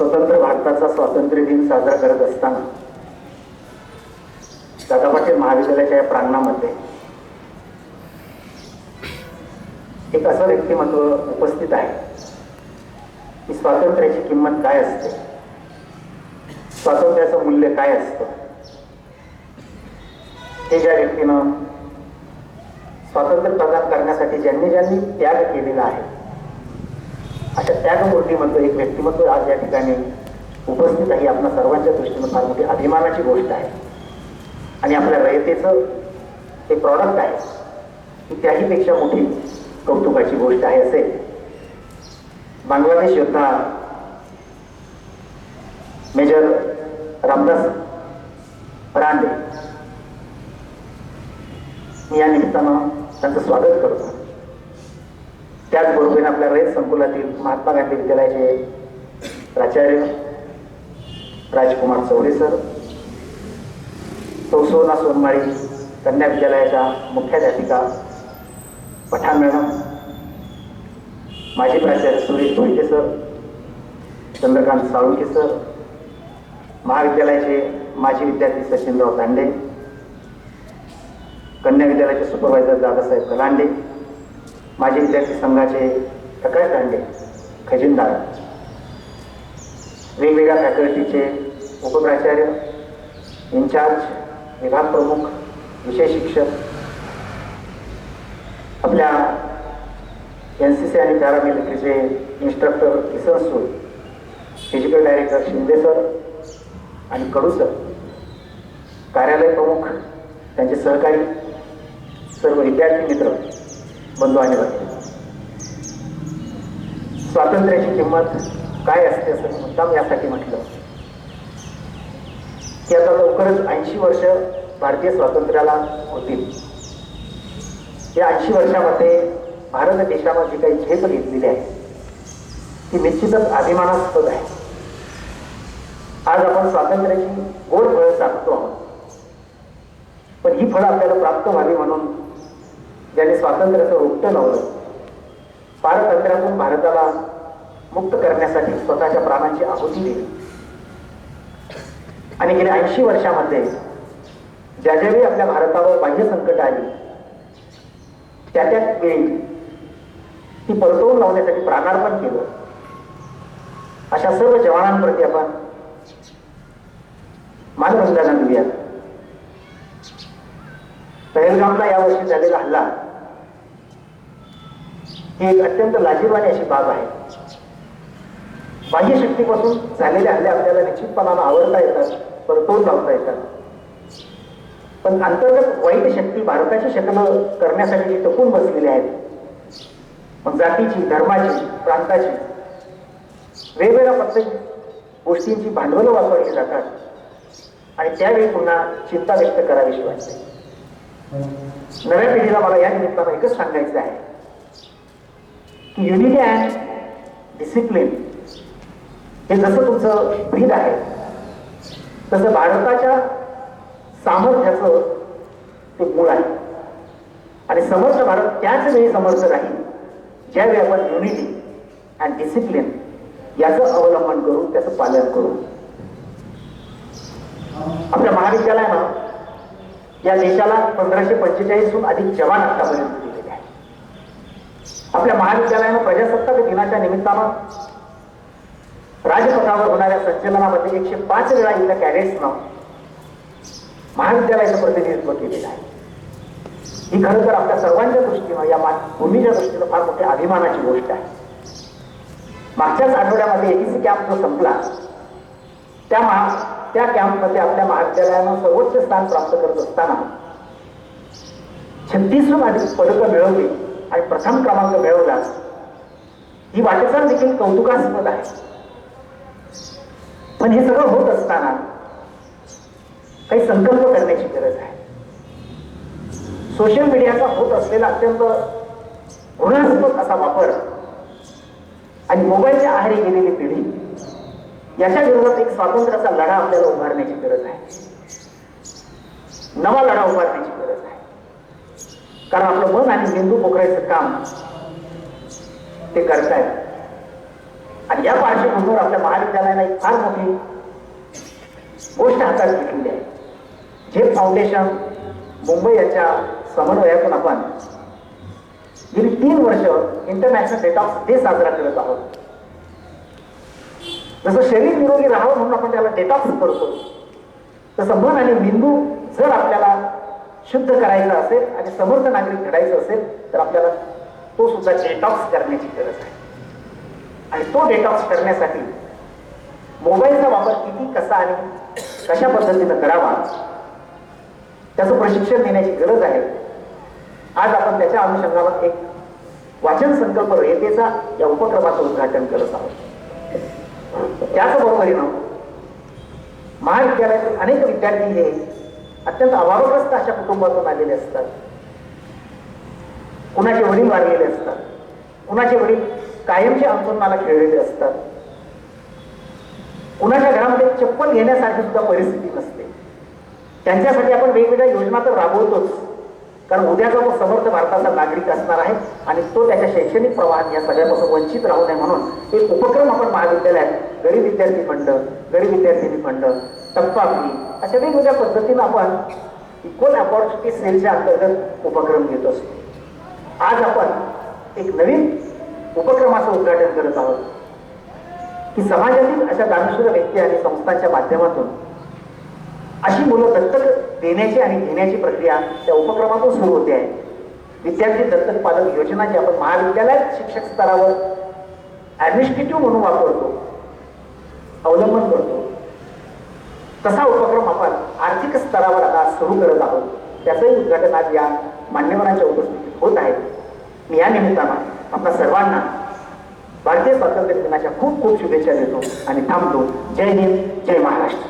स्वतंत्र भारताचा स्वातंत्र्य दिन साजरा करत असताना दादा पाटील महाविद्यालयाच्या या प्रांगणामध्ये एक असं व्यक्तिमत्व उपस्थित आहे की स्वातंत्र्याची किंमत काय असते? स्वातंत्र्याचं मूल्य काय असतं? हे ज्या व्यक्तीनं स्वातंत्र्य प्रदान करण्यासाठी ज्यांनी ज्यांनी त्याग केलेला आहे अशा त्यागमूर्तीमधलं एक व्यक्तिमत्व आज या ठिकाणी उपस्थित आहे आपल्या सर्वांच्या दृष्टीनं फार मोठी अभिमानाची गोष्ट आहे. आणि आपल्या रयतेचं हे प्रॉडक्ट आहे ही त्याहीपेक्षा मोठी कौतुकाची गोष्ट आहे असे बांगलादेश योद्धा मेजर रामदास रांडे मी या निमित्तानं त्यांचं स्वागत करतो. त्याचबरोबर आपल्या रयत संकुलातील महात्मा गांधी विद्यालयाचे प्राचार्य राजकुमार चौरे सर सौसोना सोनमाळी कन्या विद्यालयाच्या मुख्याध्यापिका पठाण मॅडम माजी प्राचार्य सुरेश भोईके सर चंद्रकांत साळुंके सर महाविद्यालयाचे माजी विद्यार्थी सचिनराव तांडे कन्या विद्यालयाचे सुपरवायझर दादासाहेब कलांडे माजी विद्यार्थी संघाचे प्रकाश दांडे खजिनदार वेगवेगळ्या फॅकल्टीचे उपप्राचार्य इन्चार्ज विभाग प्रमुख विषय शिक्षक. आपल्या एन सी सी आणि पॅरामिलिटरीचे इन्स्ट्रक्टर किसन सूर फिजिकल डायरेक्टर शिंदे सर आणि कडू सर कार्यालय प्रमुख त्यांचे सहकारी सर्व विद्यार्थी मित्र. बंधू आणि स्वातंत्र्याची किंमत काय असते असं मुद्दाम यासाठी म्हटलं. की आता लवकरच ऐंशी वर्ष भारतीय स्वातंत्र्याला होतील. या ऐंशी वर्षामध्ये भारत देशानं जी काही झेप घेतलेली आहे ती निश्चितच अभिमानास्पद आहे. आज आपण स्वातंत्र्याची गोड फळं साधतो आहोत. पण ही फळं आपल्याला प्राप्त व्हावी म्हणून ज्याने स्वातंत्र्याचं रोपटं लावलं. पारतंत्र्यातून भारताला मुक्त करण्यासाठी स्वतःच्या प्राणांची आहुती दिली. आणि गेल्या ऐंशी वर्षामध्ये ज्या ज्यावेळी आपल्या भारतावर बाह्य संकट आली त्या त्या वेळी ती परतवून लावण्यासाठी प्राणार्पण केलं. अशा सर्व जवानांप्रती आपण मानवंदना देऊया पहलगामला यावर्षी झालेला हल्ला ही एक अत्यंत लाजीरवाणी अशी बाब आहे. बाह्य शक्तीपासून झालेले हल्ले आपल्याला निश्चितपणानं आवडता येतात परतवून लावता येतात. पण अंतर्गत वाईट शक्ती भारताची शकल करण्यासाठी जी टपून बसलेली आहेत मग जातीची धर्माची प्रांताची वेगवेगळ्या प्रत्येक गोष्टींची भांडवलं वापरली जातात. आणि त्यावेळी पुन्हा चिंता व्यक्त करावीशी वाटते. नव्या पिढीला मला या निमित्तानं एकच सांगायचं आहे की युनिटी अँड डिसिप्लिन हे जसं तुमचं ब्रीद आहे तसं भारताच्या सामर्थ्याचं ते मूळ आहे. आणि समर्थ भारत त्याच वेळी समर्थ राहील ज्यावेळी आपण युनिटी अँड डिसिप्लिन याचं अवलंबन करू त्याचं पालन करू. आपल्या महाविद्यालयानं या देशाला पंधराशे पंचेचाळीसहून अधिक जवान आतापर्यंत दिलेले आहेत. आपल्या महाविद्यालयानं प्रजासत्ताक दिनाच्या निमित्तानं राजपथावर होणाऱ्या संचलनामध्ये एकशे पाच वेळा इथल्या कॅडेट्सनं महाविद्यालयाचं प्रतिनिधित्व केलेलं आहे. ही खरं तर आपल्या सर्वांच्या दृष्टीनं या मा- भूमीच्या दृष्टीनं फार मोठ्या अभिमानाची गोष्ट आहे. मागच्याच आठवड्यामध्ये एबीसी कॅम्प जो संपला त्या महा त्या कॅम्पमध्ये आपल्या महाविद्यालयानं सर्वोच्च स्थान प्राप्त करत असताना छत्तीसहून अधिक पदकं मिळवली आणि प्रथम क्रमांक मिळवला. ही वाटचाल देखील कौतुकास्पद आहे. पण हे सगळं होत असताना काही संकल्प करण्याची गरज आहे. सोशल मीडियाचा होत असलेला अत्यंत घृणास्पद असा वापर आणि मोबाईलच्या आहारी गेलेली पिढी याच्या विरोधात एक स्वातंत्र्याचा लढा आपल्याला उभारण्याची गरज आहे. नवा लढा उभारण्याची गरज आहे. कारण आपलं मन आणि मेंदू पोखरायचं काम ते करतायत. आणि या पार्श्वभूमीवर आपल्या महाविद्यालयाला एक फार मोठी गोष्ट हातात घेतलेली आहे. झेप फाउंडेशन मुंबई याच्या समन्वयातून आपण गेली तीन वर्ष इंटरनॅशनल डेटॉक्स डे साजरा करत आहोत. जसं शरीर निरोगी राहावं म्हणून आपण त्याला डेटॉक्स करतो. तसं मन आणि मेंदू जर आपल्याला शुद्ध करायचं असेल आणि समर्थ नागरिक घडायचं असेल तर आपल्याला तो सुद्धा डेटॉक्स करण्याची गरज आहे. आणि तो डेटॉक्स करण्यासाठी मोबाईलचा वापर किती कसा आणि कशा पद्धतीनं करावा त्याचं प्रशिक्षण देण्याची गरज आहे. आज आपण त्याच्या अनुषंगावर एक वाचन संकल्प रयतेचा या उपक्रमाचं उद्घाटन करत आहोत. त्याचबरोबरीनं महाविद्यालयातील अनेक विद्यार्थी हे अत्यंत अभावग्रस्त अशा कुटुंबातून आलेले असतात. कुणाचे वडील वाढलेले असतात. कुणाचे वडील कायमचे अंतुनाला खेळलेले असतात. कुणाच्या घरामध्ये चप्पल घेण्यासारखी सुद्धा परिस्थिती नसते. त्यांच्यासाठी आपण वेगवेगळ्या योजना तर राबवतोच. कारण उद्याचा तो समर्थ भारताचा नागरिक असणार आहे आणि तो त्याच्या शैक्षणिक प्रवाहात या सगळ्यापासून वंचित राहू नये म्हणून एक उपक्रम आपण महाविद्यालयात गरीब विद्यार्थी फंड गरीब विद्यार्थिनी फंड टप्पा फी अशा वेगवेगळ्या पद्धतीनं आपण इक्वल अपॉर्च्युनिटी सेलच्या अंतर्गत उपक्रम घेत असतो. आज आपण एक नवीन उपक्रमाचं उद्घाटन करत आहोत. की समाजातील अशा दानशूर व्यक्ती आणि संस्थांच्या माध्यमातून अशी मुलं दत्तक देण्याची आणि घेण्याची प्रक्रिया त्या उपक्रमातून सुरू होते. आहे विद्यार्थी दत्तक पालक योजना जी आपण महाविद्यालयात शिक्षक स्तरावर ऍडमिनिस्ट्रेटिव्ह म्हणून वापरतो अवलंबन करतो. तसा उपक्रम आपण आर्थिक स्तरावर आता सुरू करत आहोत. त्याचंही उद्घाटन आज या मान्यवरांच्या उपस्थितीत होत आहे. मी या निमित्तानं आपल्या सर्वांना भारतीय स्वातंत्र्य दिनाच्या खूप खूप शुभेच्छा देतो आणि थांबतो. जय हिंद जय महाराष्ट्र.